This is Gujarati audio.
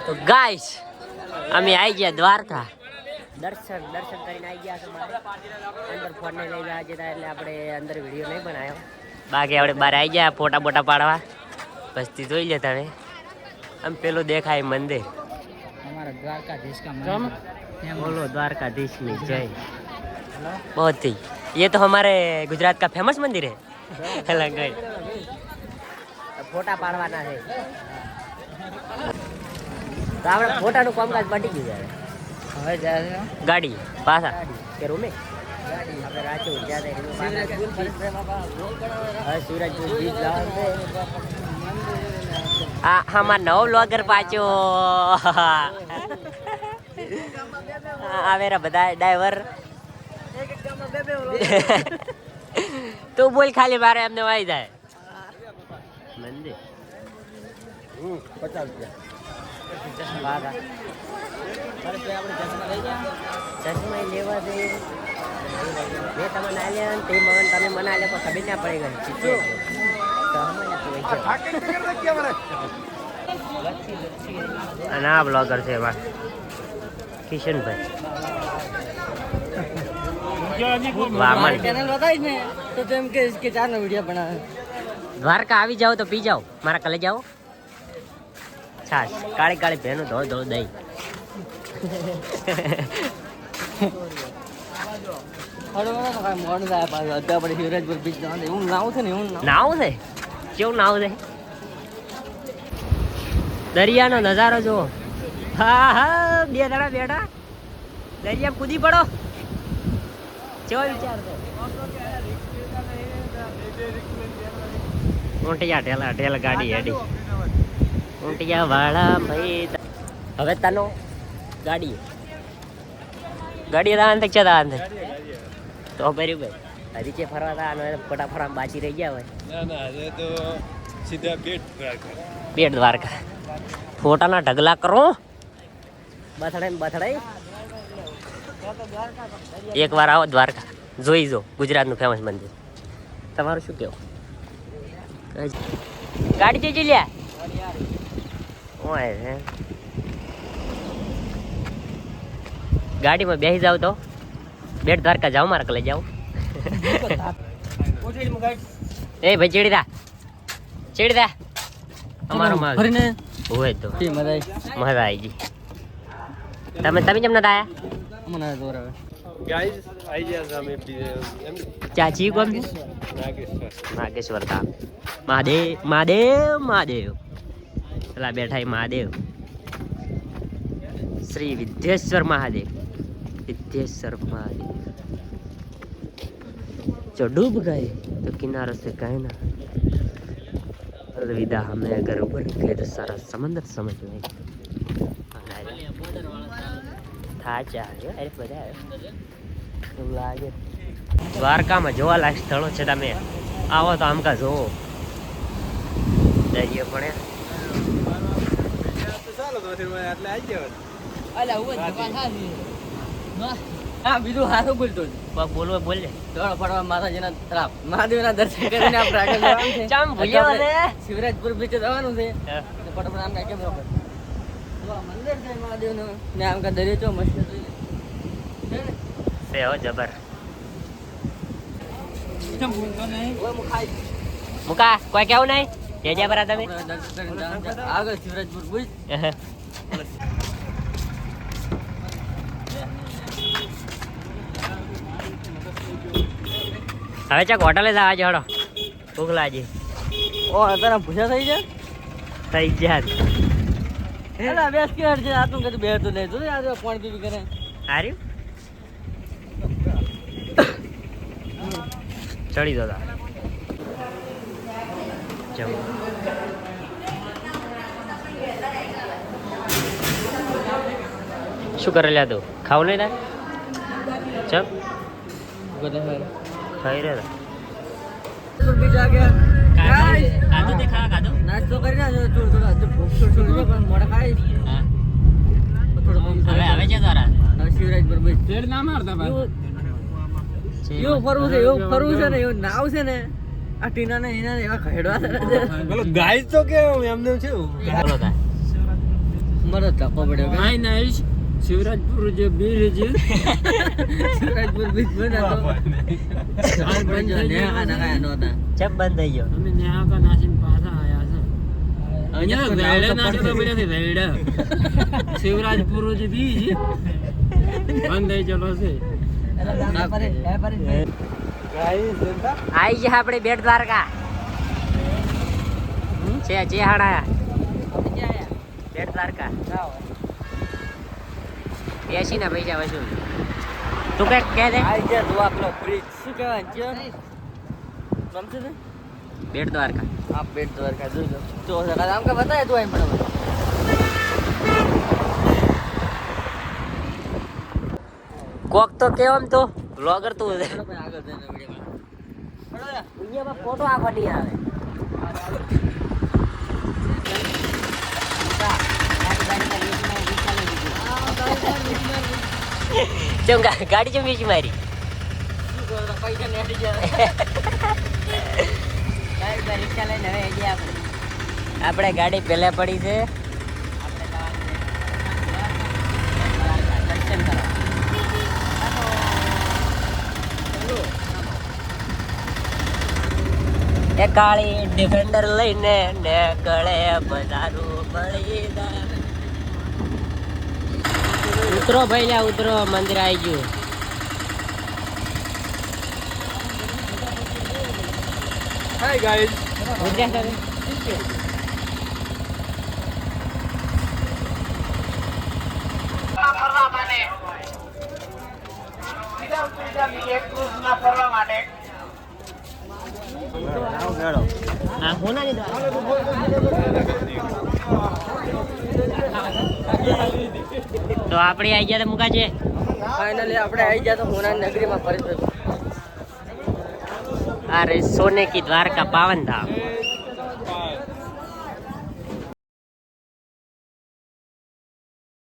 તો ગાઈસ અમે આવી ગયા દ્વારકા દર્શન દર્શન કરીને આવી ગયા છે મારે અંદર ફોન ને લઈ ગયા જતા એટલે આપણે અંદર વિડીયો નહીં બનાવ્યો બાકી આપણે બહાર આવી ગયા ફોટા બોટા પાડવા બસથી જોઈ લેતા હવે આમ પેલું દેખાય મંદિર हमारा द्वारकाधीश का कम? मंदिर बोलो द्वारकाधीश की जय बहुत ही ये तो हमारे गुजरात का फेमस मंदिर है लंगई ફોટા પાડવાના છે તો આપણે ફોટાનું કામકાજ પટી ગયું છે. હવે જાય ગાડી પાછા. કે રૂમે? હવે આમાં નવો બ્લોગર પાછો. આવેરા બધા ડ્રાઈવર તું બોલ ખાલી મારે એમને વાઈ જાય. મંદિર. પચાસ રૂપિયા. વાઘા. ચશ્મા લેવા દે. મેં આલ્યા ને તે મગન તમે મને લે પણ ખબર ના પડી ગઈ? અને આ બ્લોગર છે એમાં. કિશનભાઈ. વામન. તો તેમ કે ચારનો વીડિયો બનાવે. દ્વારકા આવી જાઓ તો પી જાઓ. મારા કલે જાઓ. છાશ કાળી કાળી ભેનું ધો ધો દહીં. દરિયાનો નજારો જુઓ. હા હા બે દાડા બેઠા. દરિયા કૂદી પડો. કેવો વિચાર છે? ઢેલ ગાડી હેડી. ઊંટિયા વાળા ભાઈ હવે તનો ગાડી ગાડી દાન તક છે દાન તો ભર્યું ભાઈ. હજી છે ફરવા તા હોય ફોટા ફરવા બાચી રહી ગયા હોય. ના ના હવે તો સીધા બેટ દ્વારકા બેટ દ્વારકા ફોટાના ઢગલા કરો. બથડે બથડાઈ. બથડે એક વાર આવો દ્વારકા. જોઈ જો ગુજરાતનું ફેમસ મંદિર. તમારું શું કેવું ગાડી જઈ લ્યા. ઓય ગાડીમાં બેસી જાવ તો? બેટ દ્વારકા જાઓ મારા કલે જાઓ એ ભાઈ ચેડી દા ચેડી દા અમારો માલ. ફરીને? હોય તો. કે મજા મજા આવી ગઈ. તમે તમે કેમ નતા આયા? મને દોર આવે. ગાઈસ આઈ ગયા અમે એમ ચાચી કોમ નાગેશ્વર. નાગેશ્વર તા મહાદેવ મહાદેવ મહાદેવ. પેલા બેઠા એ મહાદેવ શ્રી વિદ્યેશ્વર મહાદેવ વિદ્યેશ્વર મહાદેવ जो डूब गए तो किनारों से कहना अलविदा हमें अगर ऊपर गए तो सारा समंदर समझ लेंगे થાચા આવ્યો અરે બધા આવ્યો એવું લાગે દ્વારકામાં જોવાલાયક સ્થળો છે તમે આવો તો આમકા જોવો દરિયો પણ હું દુકાન હાથી હા બીજું હારું બોલતો બોલવો બોલ ને પડવા માતાજીના તરફ મહાદેવના દર્શન કરીને આપણે આગળ જવાનું છે. ચમ ભૂલ્યો ને? શિવરાજપુર બીચે જવાનું છે. ફટાફટ આમ કાંઈ કેમેરો કર. જો આ મંદિર છે મહાદેવનું. ને આમ કાંઈ દરિયો ચો મસ્ત છે. હો જબર. ઓય હું ખાઈ. મુકા કોઈ કેવું નહીં? જય જય બરા તમે. આગળ શિવરાજપુર બીચ હવે ચાક હોટલે જવા હડો ભૂખ લાગી. ઓ તારા ભૂસા થઈ જાય થઈ જાય એલા બેસ કે હટ આ તું કે બેર તો લે જો આ જો પાણી કરે. હારી? ચડી દો તા જમ શું કરેલા તું ખાવું નહીં તાર ચમ ખાઈ રહ્યો નાસ્તો કરી ના જો થોડું થોડું હજુ ભૂખ થોડી થોડી છે પણ મોડા ખાઈ હવે હવે છે તારા એવું ફરવું છે એવું ફરવું છે ને એવું નાવ છે ને આ ટીના ને એના એવા ખેડવા બોલો ગાઈસ તો કેવું એમને છે મરો તા મર પડે ધક્કો પડ્યો કે? નાઈશ શિવરાજપુર જે બીર છે શિવરાજપુર બીચ બન્યો તો. હાલ પણ જો ના નખાયા નોતા ચપ બંધ થઈ ગયો? અમે ન્યા કા નાસીન પાછા આયા છે. અહીંયા વેળે વેડે તો પડ્યા છે વેળે શિવરાજપુર જે બીજ બંધ થઈ ચલો છે. આઈ ગયા આપણે બેટ દ્વારકા. છે જે હાડા. બેટ દ્વારકા. બેસી ના પૈસા વસૂલ તું કઈ કહે દે. ગયા તું આપણો બ્રિજ શું કહેવાય છે સમજે ને બેટ દ્વારકા. હા બેટ દ્વારકા જોજો તો આમ કે બતાય તું એમ પણ કોક તો કેવો તો? બ્લોગર તું છે. ફોટો આ ફટી આવે. ચમ ગાડી ચમ વીચી મારી. પૈસા નેટી જાય રિક્ષા લઈને હવે આપણે ગાડી પહેલાં પડી છે દર્શન કરવા એ કાળી ડિફેન્ડર લઈને ને ગળે બધારું બળીદાન ઉતરો ભાઈ લ્યા ઉતરો મંદિર આવી ગયું. Hi guys. ઉતર્યા તમે? હા હોનાની તો આપણે આવી ગયા મુકા છે. ફાઇનલી આપણે આવી ગયા તો હોનાની નગરીમાં ફરી અરે સોને કી દ્વારકા પાવન ધામ